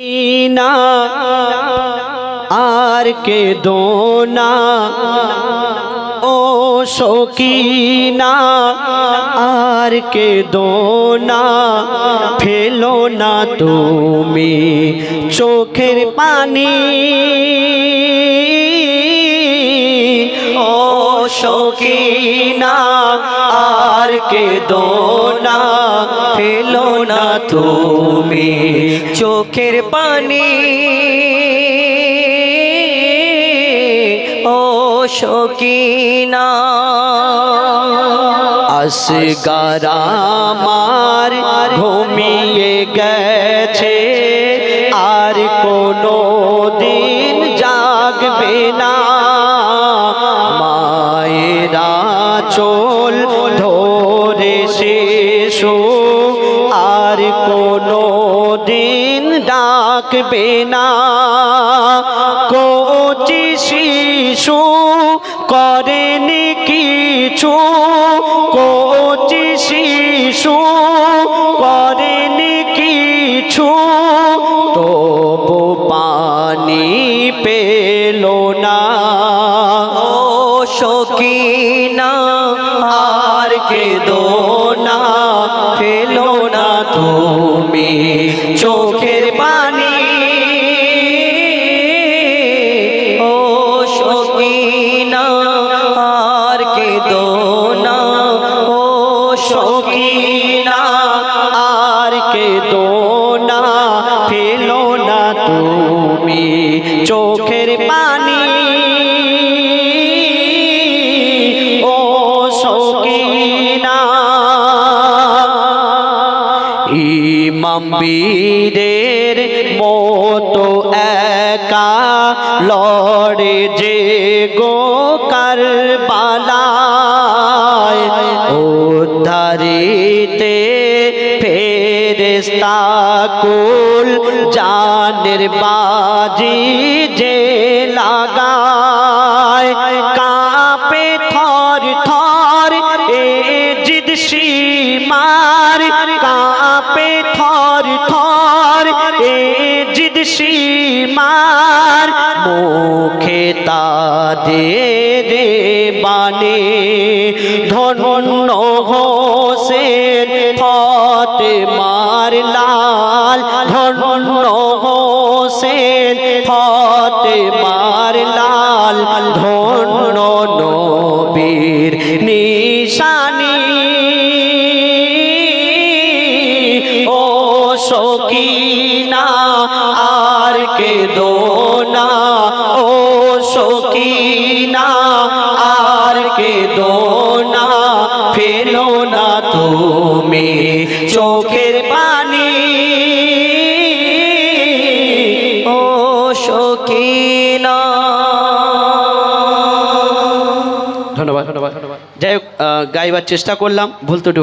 না আর কে দোনা, ও সকিনা, আর কে দোনা, ফেলো না তুমি চোখের পানি। ও সকিনা, আর কে দোনা, ফেলো না তুমি চোখের পানি। ও সকিনা। আসগার মার ঘুমিয়ে গেছে। আর কোনো দিন জাগবে না। মায়েরা চোল ধরে শেষো আর কোনো দিন ডাকবে না। কোচি শিশু করেনি কিছু। কোচি শিশু করেনি কিছু। তবু পানি পেল কে দোনা, ফেলো না তুমি চোখের পানি। ও সকিনা, ইমাম বীরের মতো একা লড়ে যে গো কুল জানের বাজি যে লাগায়, কাপে থর থর এ জিদ সীমার, কাপে থর থর এ জিদ সীমার, মুখে তাদের বানে ধন্য ফতে মার লাল ধন্য নবীর নিশানি। ও সকিনা, আর কে দোনা ও সকিনা, আর কে দোনা ফেলো না তুমি চোখের পানি। যাই হোক গাইবার চেষ্টা করলাম ভুল ত্রুটি